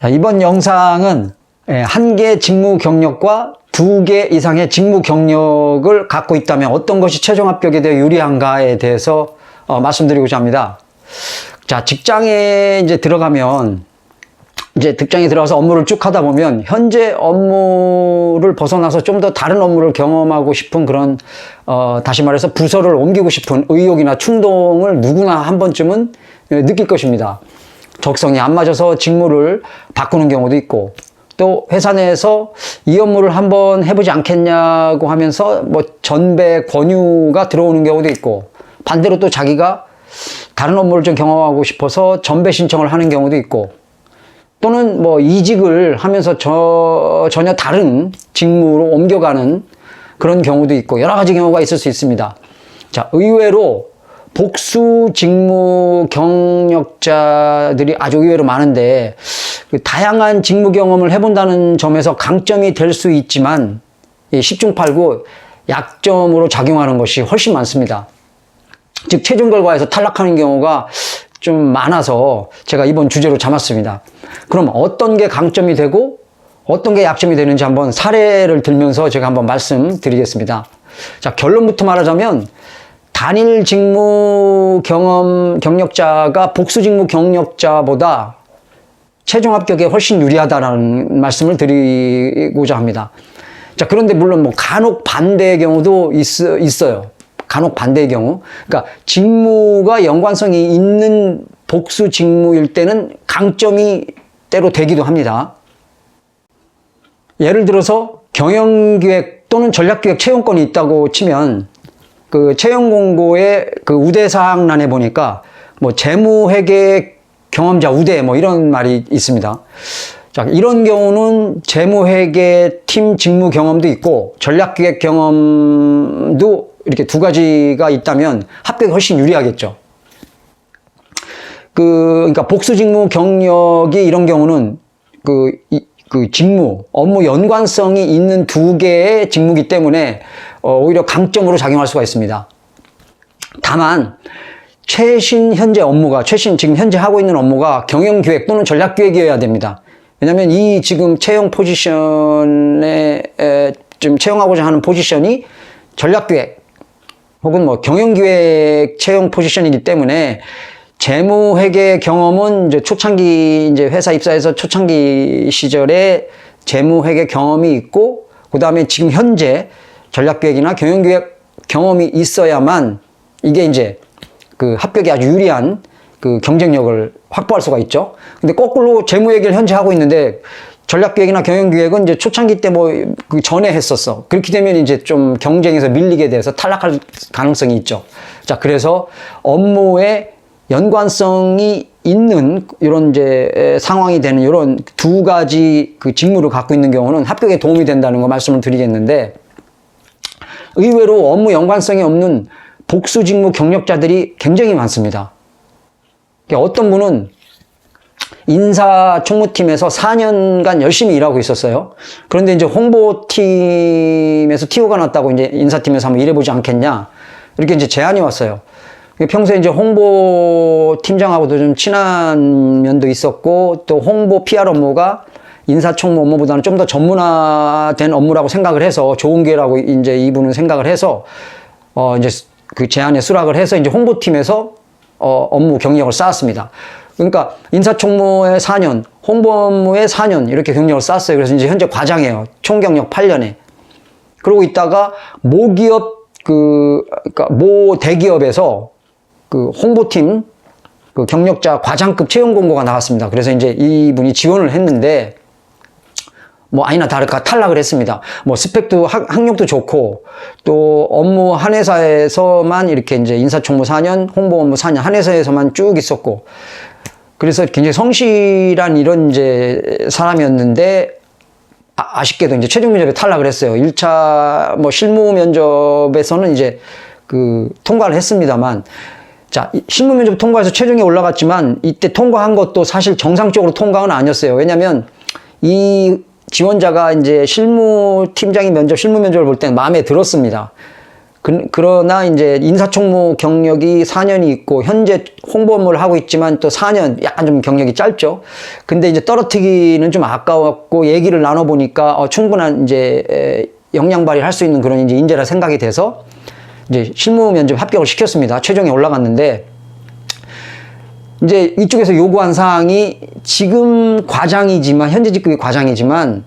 자, 이번 영상은 예, 한개 직무 경력과 두 개 이상의 직무 경력을 갖고 있다면 어떤 것이 최종 합격에 대해 유리한가에 대해서 어, 말씀드리고자 합니다. 자, 직장에 이제 들어가면 이제 직장에 들어가서 업무를 쭉 하다 보면 현재 업무를 벗어나서 좀 더 다른 업무를 경험하고 싶은 그런 어, 다시 말해서 부서를 옮기고 싶은 의욕이나 충동을 누구나 한 번쯤은 예, 느낄 것입니다. 적성이 안 맞아서 직무를 바꾸는 경우도 있고 또 회사 내에서 이 업무를 한번 해보지 않겠냐고 하면서 뭐 전배 권유가 들어오는 경우도 있고 반대로 또 자기가 다른 업무를 좀 경험하고 싶어서 전배 신청을 하는 경우도 있고 또는 뭐 이직을 하면서 저, 전혀 다른 직무로 옮겨가는 그런 경우도 있고 여러 가지 경우가 있을 수 있습니다. 자, 의외로 복수 직무 경력자들이 아주 의외로 많은데 그 다양한 직무 경험을 해본다는 점에서 강점이 될 수 있지만 이 10중 8구 약점으로 작용하는 것이 훨씬 많습니다. 즉 최종 결과에서 탈락하는 경우가 좀 많아서 제가 이번 주제로 잡았습니다. 그럼 어떤 게 강점이 되고 어떤 게 약점이 되는지 한번 사례를 들면서 제가 한번 말씀드리겠습니다. 자, 결론부터 말하자면 단일 직무 경험 경력자가 복수 직무 경력자보다 최종 합격에 훨씬 유리하다라는 말씀을 드리고자 합니다. 자, 그런데 물론 뭐 간혹 반대의 경우도 있, 있어요. 간혹 반대의 경우. 그러니까 직무가 연관성이 있는 복수 직무일 때는 강점이 때로 되기도 합니다. 예를 들어서 경영기획 또는 전략기획 채용권이 있다고 치면 그 채용 공고의 그 우대 사항란에 보니까 뭐 재무회계 경험자 우대 뭐 이런 말이 있습니다. 자, 이런 경우는 재무회계 팀 직무 경험도 있고 전략기획 경험도 이렇게 두 가지가 있다면 합격이 훨씬 유리하겠죠. 그, 그러니까 복수 직무 경력이 이런 경우는 그, 이, 그 직무, 업무 연관성이 있는 두 개의 직무기 때문에 어, 오히려 강점으로 작용할 수가 있습니다. 다만, 최신 현재 업무가, 최신 지금 현재 하고 있는 업무가 경영 기획 또는 전략 기획이어야 됩니다. 왜냐면 이 지금 채용 포지션에, 에, 좀 채용하고자 하는 포지션이 전략 기획 혹은 뭐 경영 기획 채용 포지션이기 때문에 재무회계 경험은 이제 초창기 이제 회사 입사해서 초창기 시절에 재무회계 경험이 있고 그 다음에 지금 현재 전략기획이나 경영기획 경험이 있어야만 이게 이제 그 합격에 아주 유리한 그 경쟁력을 확보할 수가 있죠. 근데 거꾸로 재무회계를 현재 하고 있는데 전략기획이나 경영기획은 이제 초창기 때 뭐 그 전에 했었어. 그렇게 되면 이제 좀 경쟁에서 밀리게 돼서 탈락할 가능성이 있죠. 자, 그래서 업무에 연관성이 있는 이런 이제 상황이 되는 이런 두 가지 그 직무를 갖고 있는 경우는 합격에 도움이 된다는 거 말씀을 드리겠는데 의외로 업무 연관성이 없는 복수 직무 경력자들이 굉장히 많습니다. 어떤 분은 인사 총무팀에서 4년간 열심히 일하고 있었어요. 그런데 이제 홍보팀에서 TO가 났다고 이제 인사팀에서 한번 일해보지 않겠냐. 이렇게 이제 제안이 왔어요. 평소에 이제 홍보 팀장하고도 좀 친한 면도 있었고 또 홍보 PR 업무가 인사총무 업무보다는 좀 더 전문화된 업무라고 생각을 해서 좋은 기회라고 이제 이분은 생각을 해서 어 이제 그 제안에 수락을 해서 이제 홍보팀에서 어 업무 경력을 쌓았습니다. 그러니까 인사총무에 4년, 홍보 업무에 4년 이렇게 경력을 쌓았어요. 그래서 이제 현재 과장이에요. 총 경력 8년에. 그러고 있다가 모기업 그 그러니까 모 대기업에서 그 홍보팀 그 경력자 과장급 채용 공고가 나왔습니다. 그래서 이제 이분이 지원을 했는데 뭐 아니나 다를까 탈락을 했습니다. 뭐 스펙도 학, 학력도 좋고 또 업무 한 회사에서만 이렇게 이제 인사총무 4년, 홍보 업무 4년 한 회사에서만 쭉 있었고 그래서 굉장히 성실한 이런 이제 사람이었는데 아, 쉽게도 이제 최종 면접에 탈락을 했어요. 1차 뭐 실무 면접에서는 이제 그 통과를 했습니다만 자, 실무 면접 통과해서 최종에 올라갔지만 이때 통과한 것도 사실 정상적으로 통과는 아니었어요. 왜냐면 이 지원자가 이제 실무 팀장이 면접, 실무 면접을 볼 때는 마음에 들었습니다. 그, 그러나 이제 인사총무 경력이 4년이 있고 현재 홍보 업무를 하고 있지만 또 4년 약간 좀 경력이 짧죠. 근데 이제 떨어뜨기는 좀 아까웠고 얘기를 나눠 보니까 어, 충분한 이제 에, 역량 발휘할 수 있는 그런 이제 인재라 생각이 돼서 이제 실무 면접 합격을 시켰습니다. 최종에 올라갔는데 이제 이쪽에서 요구한 사항이 지금 과장이지만 현재 직급이 과장이지만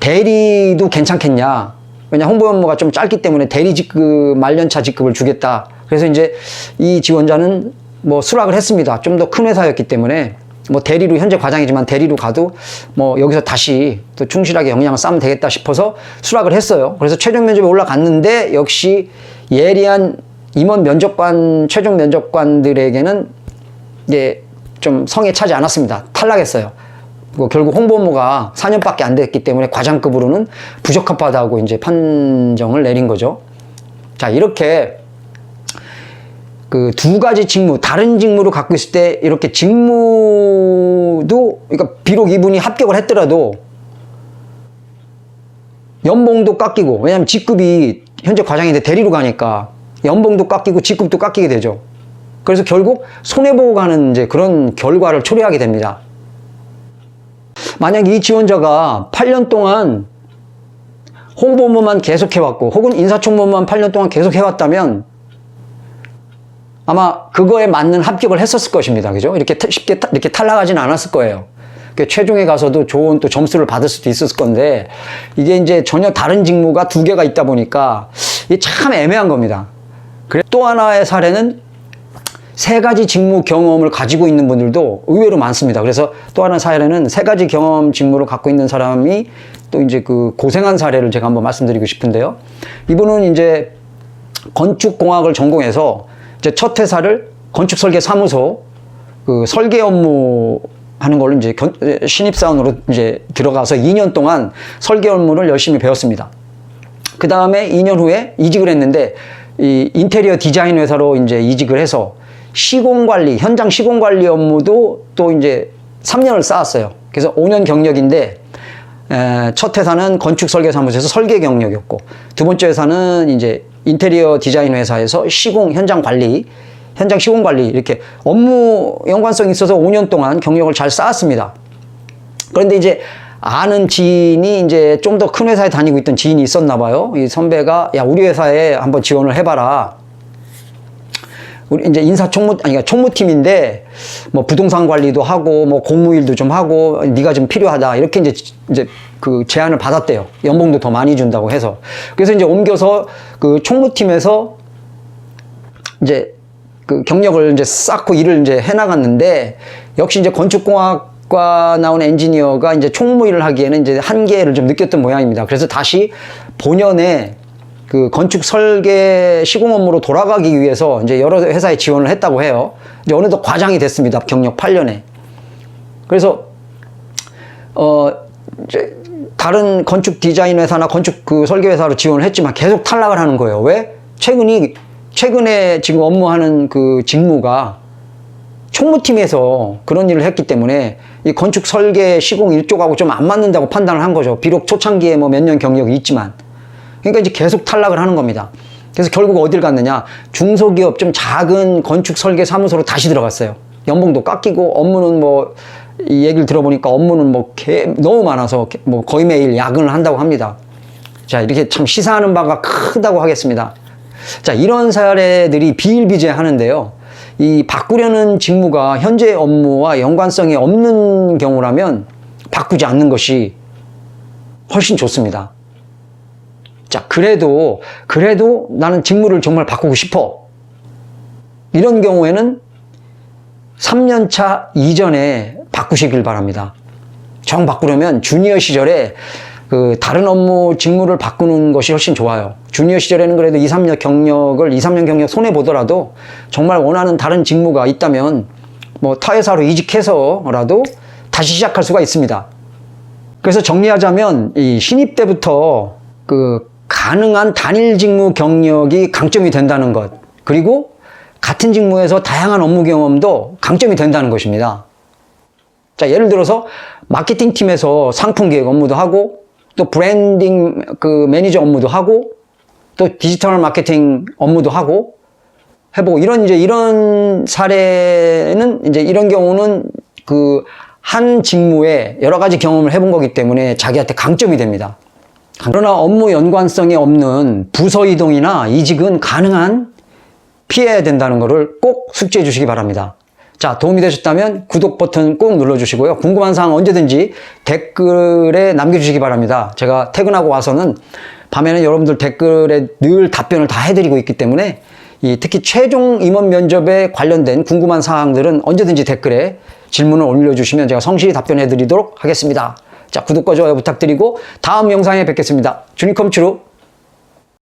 대리도 괜찮겠냐? 왜냐 홍보 업무가 좀 짧기 때문에 대리 직급 말년차 직급을 주겠다. 그래서 이제 이 지원자는 뭐 수락을 했습니다. 좀 더 큰 회사였기 때문에 뭐 대리로 현재 과장이지만 대리로 가도 뭐 여기서 다시 또 충실하게 역량을 쌓으면 되겠다 싶어서 수락을 했어요. 그래서 최종 면접에 올라갔는데 역시 예리한 임원 면접관 최종 면접관들에게는 이게 좀 성에 차지 않았습니다. 탈락했어요. 뭐 결국 홍보 업무가 4년밖에 안 됐기 때문에 과장급으로는 부적합하다고 이제 판정을 내린 거죠. 자, 이렇게 그 두 가지 직무, 다른 직무를 갖고 있을 때 이렇게 직무도, 그러니까 비록 이분이 합격을 했더라도 연봉도 깎이고, 왜냐면 직급이 현재 과장인데 대리로 가니까 연봉도 깎이고 직급도 깎이게 되죠. 그래서 결국 손해보고 가는 이제 그런 결과를 초래하게 됩니다. 만약 이 지원자가 8년 동안 홍보 업무만 계속 해왔고 혹은 인사총무만 8년 동안 계속 해왔다면 아마 그거에 맞는 합격을 했었을 것입니다. 그죠? 이렇게 타- 쉽게 타- 이렇게 탈락하지는 않았을 거예요. 그 최종에 가서도 좋은 또 점수를 받을 수도 있었을 건데 이게 이제 전혀 다른 직무가 두 개가 있다 보니까 이게 참 애매한 겁니다. 그래 또 하나의 사례는 세 가지 직무 경험을 가지고 있는 분들도 의외로 많습니다. 그래서 또 하나 사례는 세 가지 경험 직무를 갖고 있는 사람이 또 이제 그 고생한 사례를 제가 한번 말씀드리고 싶은데요. 이분은 이제 건축공학을 전공해서 이제 첫 회사를 건축설계 사무소 그 설계 업무 하는 걸로 이제 견- 신입사원으로 이제 들어가서 2년 동안 설계 업무를 열심히 배웠습니다. 그 다음에 2년 후에 이직을 했는데 이 인테리어 디자인 회사로 이제 이직을 해서 시공 관리, 현장 시공 관리 업무도 또 이제 3년을 쌓았어요. 그래서 5년 경력인데 에, 첫 회사는 건축 설계 사무소에서 설계 경력이었고 두 번째 회사는 이제 인테리어 디자인 회사에서 시공 현장 관리, 현장 시공 관리 이렇게 업무 연관성이 있어서 5년 동안 경력을 잘 쌓았습니다. 그런데 이제 아는 지인이 이제 좀 더 큰 회사에 다니고 있던 지인이 있었나 봐요. 이 선배가 야 우리 회사에 한번 지원을 해봐라. 우리 이제 인사 총무 아니 그러니까 총무팀인데 뭐 부동산 관리도 하고 뭐 공무일도 좀 하고 네가 좀 필요하다 이렇게 이제 이제 그 제안을 받았대요. 연봉도 더 많이 준다고 해서 그래서 이제 옮겨서 그 총무팀에서 이제 그 경력을 이제 쌓고 일을 이제 해 나갔는데 역시 이제 건축공학 과 나온 엔지니어가 이제 총무 일을 하기에는 이제 한계를 좀 느꼈던 모양입니다. 그래서 다시 본연의 그 건축 설계 시공 업무로 돌아가기 위해서 이제 여러 회사에 지원을 했다고 해요. 이제 어느덧 과장이 됐습니다. 경력 8년에. 그래서 어 이제 다른 건축 디자인 회사나 건축 그 설계 회사로 지원을 했지만 계속 탈락을 하는 거예요. 왜? 최근이 최근에 지금 업무하는 그 직무가 총무팀에서 그런 일을 했기 때문에 이 건축 설계 시공 일쪽하고 좀 안 맞는다고 판단을 한 거죠. 비록 초창기에 뭐 몇 년 경력이 있지만. 그러니까 이제 계속 탈락을 하는 겁니다. 그래서 결국 어딜 갔느냐? 중소기업 좀 작은 건축 설계 사무소로 다시 들어갔어요. 연봉도 깎이고 업무는 뭐 이 얘기를 들어보니까 업무는 뭐 개- 너무 많아서 개- 뭐 거의 매일 야근을 한다고 합니다. 자, 이렇게 참 시사하는 바가 크다고 하겠습니다. 자, 이런 사례들이 비일비재하는데요. 이 바꾸려는 직무가 현재 업무와 연관성이 없는 경우라면 바꾸지 않는 것이 훨씬 좋습니다. 자, 그래도, 그래도 나는 직무를 정말 바꾸고 싶어. 이런 경우에는 3년차 이전에 바꾸시길 바랍니다. 정 바꾸려면 주니어 시절에 그 다른 업무 직무를 바꾸는 것이 훨씬 좋아요. 주니어 시절에는 그래도 2, 3년 경력을 2, 3년 경력 손해 보더라도 정말 원하는 다른 직무가 있다면 뭐 타 회사로 이직해서라도 다시 시작할 수가 있습니다. 그래서 정리하자면 이 신입 때부터 그 가능한 단일 직무 경력이 강점이 된다는 것 그리고 같은 직무에서 다양한 업무 경험도 강점이 된다는 것입니다. 자, 예를 들어서 마케팅 팀에서 상품 기획 업무도 하고 또 브랜딩 그 매니저 업무도 하고 또 디지털 마케팅 업무도 하고 해보고 이런 이제 이런 사례는 이제 이런 경우는 그 한 직무에 여러 가지 경험을 해본 거기 때문에 자기한테 강점이 됩니다. 그러나 업무 연관성이 없는 부서 이동이나 이직은 가능한 피해야 된다는 것을 꼭 숙지해 주시기 바랍니다. 자, 도움이 되셨다면 구독 버튼 꼭 눌러주시고요. 궁금한 사항 언제든지 댓글에 남겨주시기 바랍니다. 제가 퇴근하고 와서는 밤에는 여러분들 댓글에 늘 답변을 다 해드리고 있기 때문에 이 특히 최종 임원 면접에 관련된 궁금한 사항들은 언제든지 댓글에 질문을 올려주시면 제가 성실히 답변해 드리도록 하겠습니다. 자, 구독과 좋아요 부탁드리고 다음 영상에 뵙겠습니다. 주니컴 추루